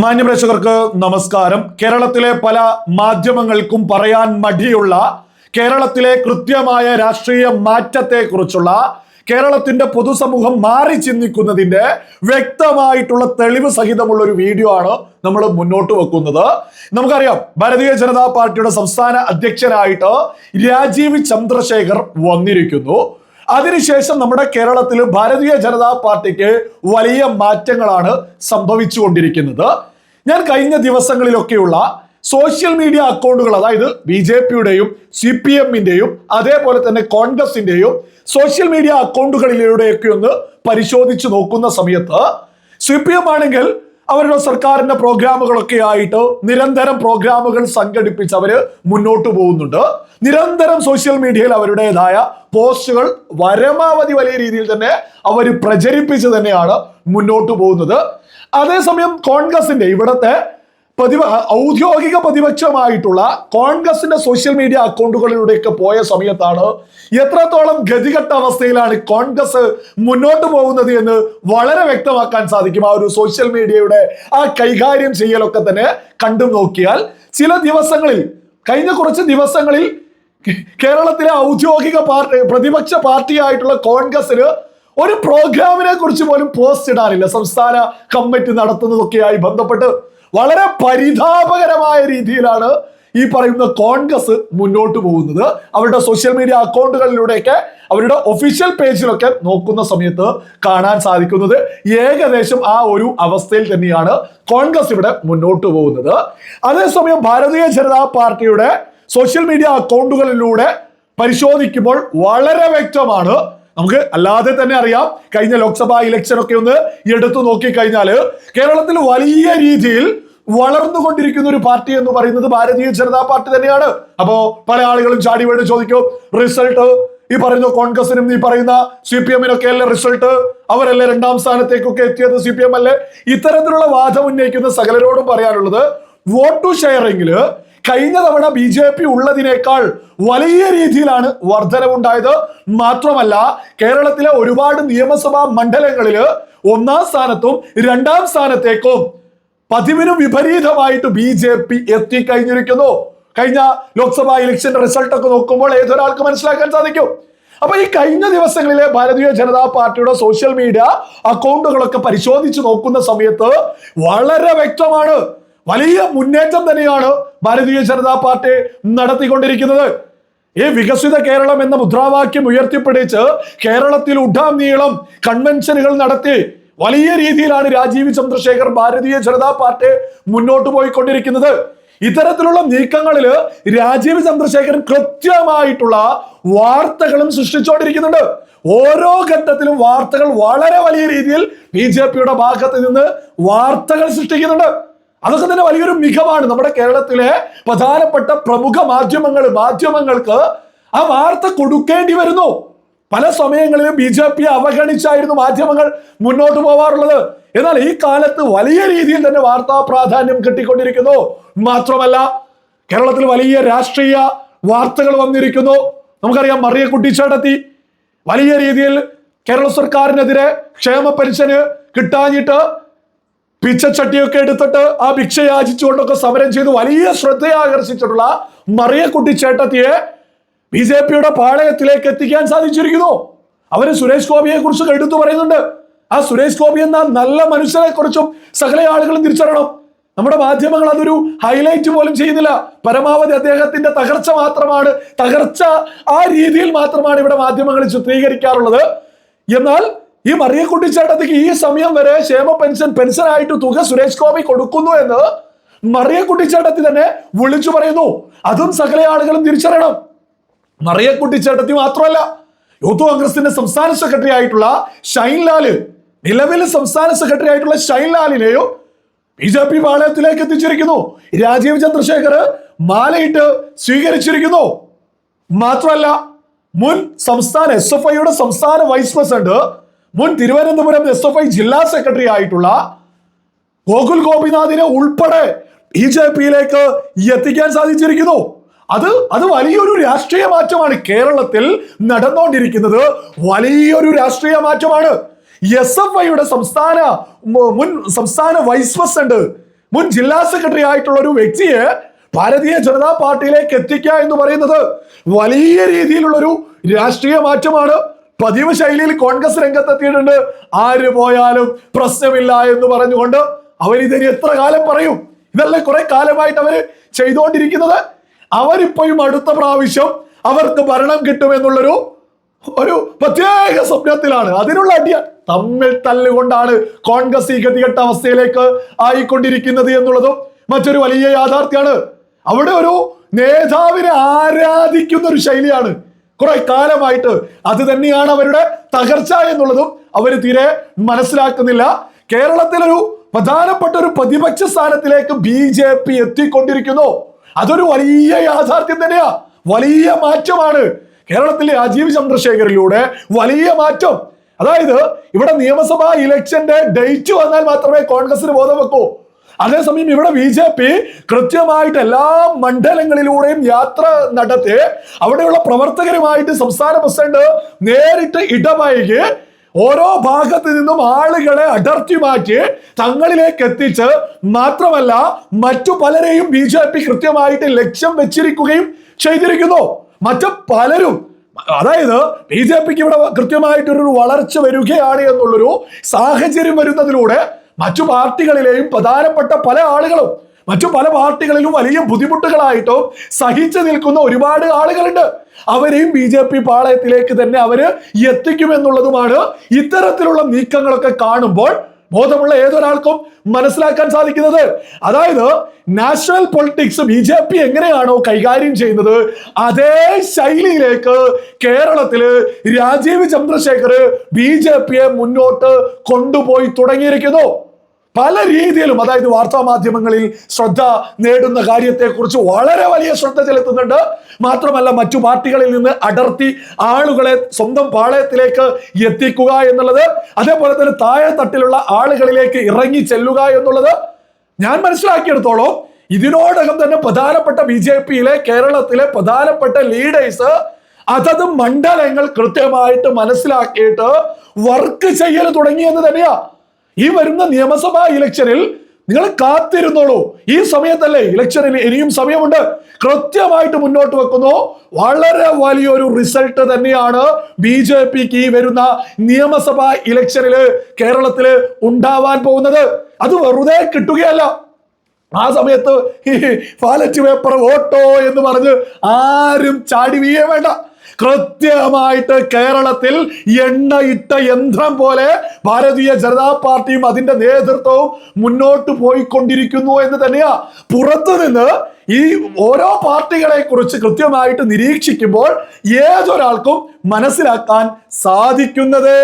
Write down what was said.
മാന്യപ്രേക്ഷകർക്ക് നമസ്കാരം. കേരളത്തിലെ പല മാധ്യമങ്ങൾക്കും പറയാൻ മടിയുള്ള കേരളത്തിലെ കൃത്യമായ രാഷ്ട്രീയ മാറ്റത്തെക്കുറിച്ചുള്ള കേരളത്തിന്റെ പൊതുസമൂഹം മാറി ചിന്തിക്കുന്നതിന്റെ വ്യക്തമായിട്ടുള്ള തെളിവ് സഹിതമുള്ള ഒരു വീഡിയോ ആണ് നമ്മൾ മുന്നോട്ട് വെക്കുന്നത്. നമുക്കറിയാം ഭാരതീയ ജനതാ പാർട്ടിയുടെ സംസ്ഥാന അധ്യക്ഷനായിട്ട് രാജീവ് ചന്ദ്രശേഖർ വന്നിരിക്കുന്നു. അതിനുശേഷം നമ്മുടെ കേരളത്തിൽ ഭാരതീയ ജനതാ പാർട്ടിക്ക് വലിയ മാറ്റങ്ങളാണ് സംഭവിച്ചുകൊണ്ടിരിക്കുന്നത്. ഞാൻ കഴിഞ്ഞ ദിവസങ്ങളിലൊക്കെയുള്ള സോഷ്യൽ മീഡിയ അക്കൗണ്ടുകൾ അതായത് ബി ജെ പിയുടെയും സി പി എമ്മിന്റെയും അതേപോലെ തന്നെ കോൺഗ്രസിന്റെയും സോഷ്യൽ മീഡിയ അക്കൗണ്ടുകളിലൂടെയൊക്കെ ഒന്ന് പരിശോധിച്ച് നോക്കുന്ന സമയത്ത് സി പി എം ആണെങ്കിൽ അവരുടെ സർക്കാരിന്റെ പ്രോഗ്രാമുകളൊക്കെ ആയിട്ട് നിരന്തരം പ്രോഗ്രാമുകൾ സംഘടിപ്പിച്ച് അവർ മുന്നോട്ട് പോകുന്നുണ്ട്. നിരന്തരം സോഷ്യൽ മീഡിയയിൽ അവരുടേതായ പോസ്റ്റുകൾ പരമാവധി വലിയ രീതിയിൽ തന്നെ അവർ പ്രചരിപ്പിച്ച് തന്നെയാണ് മുന്നോട്ട് പോകുന്നത്. അതേസമയം കോൺഗ്രസിന്റെ ഇവിടത്തെ പ്രതിപ ഔദ്യോഗിക പ്രതിപക്ഷമായിട്ടുള്ള കോൺഗ്രസിന്റെ സോഷ്യൽ മീഡിയ അക്കൗണ്ടുകളിലൂടെയൊക്കെ പോയ സമയത്താണ് എത്രത്തോളം ഗതികെട്ട അവസ്ഥയിലാണ് കോൺഗ്രസ് മുന്നോട്ട് പോകുന്നത് എന്ന് വളരെ വ്യക്തമാക്കാൻ സാധിക്കും. ആ ഒരു സോഷ്യൽ മീഡിയയുടെ ആ കൈകാര്യം ചെയ്യലൊക്കെ തന്നെ കണ്ടു നോക്കിയാൽ ചില ദിവസങ്ങളിൽ കഴിഞ്ഞ കുറച്ച് ദിവസങ്ങളിൽ കേരളത്തിലെ ഔദ്യോഗിക പാർട്ടി പ്രതിപക്ഷ പാർട്ടിയായിട്ടുള്ള കോൺഗ്രസിന് ഒരു പ്രോഗ്രാമിനെ കുറിച്ച് പോലും പോസ്റ്റ് ഇടാനില്ല. സംസ്ഥാന കമ്മിറ്റി നടത്തുന്നതൊക്കെയായി ബന്ധപ്പെട്ട് വളരെ പരിതാപകരമായ രീതിയിലാണ് ഈ പറയുന്ന കോൺഗ്രസ് മുന്നോട്ട് പോകുന്നത്. അവരുടെ സോഷ്യൽ മീഡിയ അക്കൗണ്ടുകളിലൂടെയൊക്കെ അവരുടെ ഒഫീഷ്യൽ പേജിലൊക്കെ നോക്കുന്ന സമയത്ത് കാണാൻ സാധിക്കുന്നത് ഏകദേശം ആ ഒരു അവസ്ഥയിൽ തന്നെയാണ് കോൺഗ്രസ് ഇവിടെ മുന്നോട്ട് പോകുന്നത്. അതേസമയം ഭാരതീയ ജനതാ പാർട്ടിയുടെ സോഷ്യൽ മീഡിയ അക്കൗണ്ടുകളിലൂടെ പരിശോധിക്കുമ്പോൾ വളരെ വ്യക്തമാണ് നമുക്ക് അല്ലാതെ തന്നെ അറിയാം. കഴിഞ്ഞ ലോക്സഭാ ഇലക്ഷൻ ഒക്കെ ഒന്ന് എടുത്തു നോക്കിക്കഴിഞ്ഞാൽ കേരളത്തിൽ വലിയ രീതിയിൽ വളർന്നുകൊണ്ടിരിക്കുന്ന ഒരു പാർട്ടി എന്ന് പറയുന്നത് ഭാരതീയ ജനതാ പാർട്ടി തന്നെയാണ്. അപ്പോ പല ആളുകളും ചാടി വീണ് ചോദിക്കും റിസൾട്ട് ഈ പറയുന്ന കോൺഗ്രസിനും ഈ പറയുന്ന സി പി എമ്മിനൊക്കെ അല്ലേ റിസൾട്ട് അവരല്ലേ രണ്ടാം സ്ഥാനത്തേക്കൊക്കെ എത്തിയത് സി പി എം അല്ലേ? ഇത്തരത്തിലുള്ള വാദം ഉന്നയിക്കുന്ന സകലരോടും പറയാനുള്ളത് വോട്ട് ഷെയറിംഗിൽ കഴിഞ്ഞ തവണ ബി ജെ പി ഉള്ളതിനേക്കാൾ വലിയ രീതിയിലാണ് വർധനവുണ്ടായത്. മാത്രമല്ല കേരളത്തിലെ ഒരുപാട് നിയമസഭാ മണ്ഡലങ്ങളിൽ ഒന്നാം സ്ഥാനത്തും രണ്ടാം സ്ഥാനത്തേക്കും പതിവിനും വിപരീതമായിട്ട് ബി ജെ പി എത്തിക്കഴിഞ്ഞിരിക്കുന്നു. കഴിഞ്ഞ ലോക്സഭാ ഇലക്ഷൻ റിസൾട്ട് ഒക്കെ നോക്കുമ്പോൾ ഏതൊരാൾക്ക് മനസ്സിലാക്കാൻ സാധിക്കും. അപ്പൊ ഈ കഴിഞ്ഞ ദിവസങ്ങളിലെ ഭാരതീയ ജനതാ പാർട്ടിയുടെ സോഷ്യൽ മീഡിയ അക്കൗണ്ടുകളൊക്കെ പരിശോധിച്ച് നോക്കുന്ന സമയത്ത് വളരെ വ്യക്തമാണ്. വലിയ മുന്നേറ്റം തന്നെയാണ് ഭാരതീയ ജനതാ പാർട്ടി നടത്തിക്കൊണ്ടിരിക്കുന്നത്. ഈ വികസിത കേരളം എന്ന മുദ്രാവാക്യം ഉയർത്തിപ്പിടിച്ച് കേരളത്തിൽ ഉഡാം നീളം കൺവെൻഷനുകൾ നടത്തി വലിയ രീതിയിലാണ് രാജീവ് ചന്ദ്രശേഖർ ഭാരതീയ ജനതാ പാർട്ടി മുന്നോട്ട് പോയിക്കൊണ്ടിരിക്കുന്നത്. ഇത്തരത്തിലുള്ള നീക്കങ്ങളിൽ രാജീവ് ചന്ദ്രശേഖരൻ കൃത്യമായിട്ടുള്ള വാർത്തകളും സൃഷ്ടിച്ചുകൊണ്ടിരിക്കുന്നുണ്ട് ഓരോ ഘട്ടത്തിലും വാർത്തകൾ വളരെ വലിയ രീതിയിൽ ബി ഭാഗത്ത് നിന്ന് വാർത്തകൾ സൃഷ്ടിക്കുന്നുണ്ട്. അതൊക്കെ തന്നെ വലിയൊരു മികവാണ്. നമ്മുടെ കേരളത്തിലെ പ്രധാനപ്പെട്ട പ്രമുഖ മാധ്യമങ്ങൾ മാധ്യമങ്ങൾക്ക് ആ വാർത്ത കൊടുക്കേണ്ടി വരുന്നു. പല സമയങ്ങളിലും ബി ജെ പി അവഗണിച്ചായിരുന്നു മാധ്യമങ്ങൾ മുന്നോട്ട് പോവാറുള്ളത്. എന്നാൽ ഈ കാലത്ത് വലിയ രീതിയിൽ തന്നെ വാർത്താ പ്രാധാന്യം കിട്ടിക്കൊണ്ടിരിക്കുന്നു. മാത്രമല്ല കേരളത്തിൽ വലിയ രാഷ്ട്രീയ വാർത്തകൾ വന്നിരിക്കുന്നു. നമുക്കറിയാം മറിയ കുട്ടിച്ചേട്ടത്തി വലിയ രീതിയിൽ കേരള സർക്കാരിനെതിരെ ക്ഷേമ പെൻഷന് കിട്ടാഞ്ഞിട്ട് പിച്ചച്ചട്ടിയൊക്കെ എടുത്തിട്ട് ആ ഭിക്ഷ യാചിച്ചുകൊണ്ടൊക്കെ സമരം ചെയ്ത് വലിയ ശ്രദ്ധയാകർഷിച്ചിട്ടുള്ള മറിയക്കുട്ടി ചേട്ടത്തിയെ ബി ജെ പിയുടെ പാളയത്തിലേക്ക് എത്തിക്കാൻ സാധിച്ചിരിക്കുന്നു. അവർ സുരേഷ് ഗോപിയെ കുറിച്ച് എടുത്തു പറയുന്നുണ്ട്. ആ സുരേഷ് ഗോപി എന്ന നല്ല മനുഷ്യരെ കുറിച്ചും സകല ആളുകളും തിരിച്ചറിയണം. നമ്മുടെ മാധ്യമങ്ങൾ അതൊരു ഹൈലൈറ്റ് പോലും ചെയ്യുന്നില്ല. പരമാവധി അദ്ദേഹത്തിന്റെ തകർച്ച മാത്രമാണ് തകർച്ച ആ രീതിയിൽ മാത്രമാണ് ഇവിടെ മാധ്യമങ്ങൾ ചിത്രീകരിക്കാറുള്ളത്. എന്നാൽ ഈ മറിയക്കുട്ടി ചേട്ടത്തിക്ക് ഈ സമയം വരെ ക്ഷേമ പെൻഷൻ പെൻഷനായിട്ട് തുക സുരേഷ് ഗോപി കൊടുക്കുന്നു എന്ന് മറിയക്കുട്ടി ചേട്ടത്തി തന്നെ വിളിച്ചു പറയുന്നു. അതും സകല ആളുകളും തിരിച്ചറിയണം. മറിയക്കുട്ടി ചേട്ടത്തി മാത്രമല്ല യൂത്ത് കോൺഗ്രസിന്റെ സംസ്ഥാന സെക്രട്ടറി ആയിട്ടുള്ള ഷൈൻലാൽ നിലവിൽ സംസ്ഥാന സെക്രട്ടറി ആയിട്ടുള്ള ഷൈൻലാലിനെയും ബി ജെ പി പാളയത്തിലേക്ക് എത്തിച്ചിരിക്കുന്നു. രാജീവ് ചന്ദ്രശേഖർ മാലയിട്ട് സ്വീകരിച്ചിരിക്കുന്നു. മാത്രമല്ല മുൻ സംസ്ഥാന എസ് എഫ് ഐയുടെ സംസ്ഥാന വൈസ് പ്രസിഡന്റ് മുൻ തിരുവനന്തപുരം എസ് എഫ് ഐ ജില്ലാ സെക്രട്ടറി ആയിട്ടുള്ള ഗോകുൽ ഗോപിനാഥിനെ ഉൾപ്പെടെ ബി ജെ പിയിലേക്ക് എത്തിക്കാൻ സാധിച്ചിരിക്കുന്നു. അത് അത് വലിയൊരു രാഷ്ട്രീയ മാറ്റമാണ് കേരളത്തിൽ നടന്നുകൊണ്ടിരിക്കുന്നത്. വലിയൊരു രാഷ്ട്രീയ മാറ്റമാണ്. എസ് എഫ് ഐയുടെ സംസ്ഥാന മുൻ സംസ്ഥാന വൈസ് പ്രസിഡന്റ് മുൻ ജില്ലാ സെക്രട്ടറി ആയിട്ടുള്ള ഒരു വ്യക്തിയെ ഭാരതീയ ജനതാ പാർട്ടിയിലേക്ക് എത്തിക്കുക എന്ന് പറയുന്നത് വലിയ രീതിയിലുള്ളൊരു രാഷ്ട്രീയ മാറ്റമാണ്. പതിവ് ശൈലിയിൽ കോൺഗ്രസ് രംഗത്തെത്തിയിട്ടുണ്ട്. ആര് പോയാലും പ്രശ്നമില്ല എന്ന് പറഞ്ഞുകൊണ്ട് അവരിതിന് എത്ര കാലം പറയും? ഇതല്ലേ കുറെ കാലമായിട്ട് അവർ ചെയ്തുകൊണ്ടിരിക്കുന്നത്. അവരിപ്പോഴും അടുത്ത പ്രാവശ്യം അവർക്ക് ഭരണം കിട്ടുമെന്നുള്ളൊരു ഒരു പ്രത്യേക സ്വപ്നത്തിലാണ്. അതിനുള്ള അടിയ തമ്മിൽ തല്ലുകൊണ്ടാണ് കോൺഗ്രസ് ഈ ഗതികെട്ട അവസ്ഥയിലേക്ക് ആയിക്കൊണ്ടിരിക്കുന്നത് എന്നുള്ളതും മറ്റൊരു വലിയ യാഥാർത്ഥ്യമാണ്. അവിടെ ഒരു നേതാവിനെ ആരാധിക്കുന്ന ഒരു ശൈലിയാണ് കുറെ കാലമായിട്ട് അത് തന്നെയാണ് അവരുടെ തകർച്ച എന്നുള്ളതും അവർ തീരെ മനസ്സിലാക്കുന്നില്ല. കേരളത്തിലൊരു പ്രധാനപ്പെട്ട ഒരു പ്രതിപക്ഷ സ്ഥാനത്തിലേക്ക് ബി ജെ പി എത്തിക്കൊണ്ടിരിക്കുന്നു. അതൊരു വലിയ യാഥാർത്ഥ്യം തന്നെയാ. വലിയ മാറ്റമാണ്. കേരളത്തിലെ രാജീവ് ചന്ദ്രശേഖരിലൂടെ വലിയ മാറ്റം. അതായത് ഇവിടെ നിയമസഭാ ഇലക്ഷന്റെ ഡേറ്റ് വന്നാൽ മാത്രമേ കോൺഗ്രസിന് ബോധം വെക്കൂ. അതേസമയം ഇവിടെ ബി ജെ പി കൃത്യമായിട്ട് എല്ലാ മണ്ഡലങ്ങളിലൂടെയും യാത്ര നടത്തി അവിടെയുള്ള പ്രവർത്തകരുമായിട്ട് സംസ്ഥാന പ്രസിഡന്റ് നേരിട്ട് ഇടപഴകി ഓരോ ഭാഗത്ത് നിന്നും ആളുകളെ അടർത്തി മാറ്റി തങ്ങളിലേക്ക് എത്തിച്ച് മാത്രമല്ല മറ്റു പലരെയും ബി ജെ പി കൃത്യമായിട്ട് ലക്ഷ്യം വെച്ചിരിക്കുകയും ചെയ്തിരിക്കുന്നു. മറ്റു പലരും അതായത് ബി ജെ പിക്ക് ഇവിടെ കൃത്യമായിട്ടൊരു വളർച്ച വരികയാണ് എന്നുള്ളൊരു സാഹചര്യം വരുന്നതിലൂടെ മറ്റു പാർട്ടികളിലെയും പ്രധാനപ്പെട്ട പല ആളുകളും മറ്റു പല പാർട്ടികളിലും വലിയ ബുദ്ധിമുട്ടുകളായിട്ടോ സഹിച്ചു നിൽക്കുന്ന ഒരുപാട് ആളുകളുണ്ട്. അവരെയും ബി ജെ പി പാളയത്തിലേക്ക് തന്നെ അവർ എത്തിക്കുമെന്നുള്ളതുമാണ് ഇത്തരത്തിലുള്ള നീക്കങ്ങളൊക്കെ കാണുമ്പോൾ ബോധമുള്ള ഏതൊരാൾക്കും മനസ്സിലാക്കാൻ സാധിക്കുന്നത്? അതായത് national politics B J P എങ്ങനെയാണോ കൈകാര്യം ചെയ്യുന്നത് അതേ ശൈലിയിലേക്ക് കേരളത്തിൽ രാജീവ് ചന്ദ്രശേഖർ ബി ജെ പിയെ മുന്നോട്ട് കൊണ്ടുപോയി തുടങ്ങിയിരിക്കുന്നു. പല രീതിയിലും അതായത് വാർത്താ മാധ്യമങ്ങളിൽ ശ്രദ്ധ നേടുന്ന കാര്യത്തെക്കുറിച്ച് വളരെ വലിയ ശ്രദ്ധ ചെലുത്തുന്നുണ്ട്. മാത്രമല്ല മറ്റു പാർട്ടികളിൽ നിന്ന് അടർത്തി ആളുകളെ സ്വന്തം പാളയത്തിലേക്ക് എത്തിക്കുക എന്നുള്ളത് അതേപോലെ തന്നെ താഴെ തട്ടിലുള്ള ആളുകളിലേക്ക് ഇറങ്ങി ചെല്ലുക എന്നുള്ളത് ഞാൻ മനസ്സിലാക്കിയെടുത്തോളം ഇതിനോടകം തന്നെ പ്രധാനപ്പെട്ട ബി ജെ പിയിലെ കേരളത്തിലെ പ്രധാനപ്പെട്ട ലീഡേഴ്സ് അതത് മണ്ഡലങ്ങൾ കൃത്യമായിട്ട് മനസ്സിലാക്കിയിട്ട് വർക്ക് ചെയ്യൽ തുടങ്ങിയെന്ന് തന്നെയാ. ഈ വരുന്ന നിയമസഭാ ഇലക്ഷനിൽ നിങ്ങൾ കാത്തിരുന്നോളൂ. ഈ സമയത്തല്ലേ ഇലക്ഷനിൽ ഇനിയും സമയമുണ്ട്. കൃത്യമായിട്ട് മുന്നോട്ട് വെക്കുന്നു. വളരെ വലിയൊരു റിസൾട്ട് തന്നെയാണ് ബി ജെ പിക്ക് ഈ വരുന്ന നിയമസഭാ ഇലക്ഷനിൽ കേരളത്തിൽ ഉണ്ടാവാൻ പോകുന്നത്. അത് വെറുതെ കിട്ടുകയല്ല. ആ സമയത്ത് ഈ ബാലറ്റ് പേപ്പർ വോട്ടോ എന്ന് പറഞ്ഞ് ആരും ചാടി വീയേ വേണ്ട. കൃത്യമായിട്ട് കേരളത്തിൽ എണ്ണയിട്ട യന്ത്രം പോലെ ഭാരതീയ ജനതാ പാർട്ടിയും അതിന്റെ നേതൃത്വവും മുന്നോട്ട് പോയിക്കൊണ്ടിരിക്കുന്നു എന്ന് തന്നെയാ. പുറത്തു നിന്ന് ഈ ഓരോ പാർട്ടികളെ കുറിച്ച് കൃത്യമായിട്ട് നിരീക്ഷിക്കുമ്പോൾ ഏതൊരാൾക്കും മനസ്സിലാക്കാൻ സാധിക്കുന്നത്?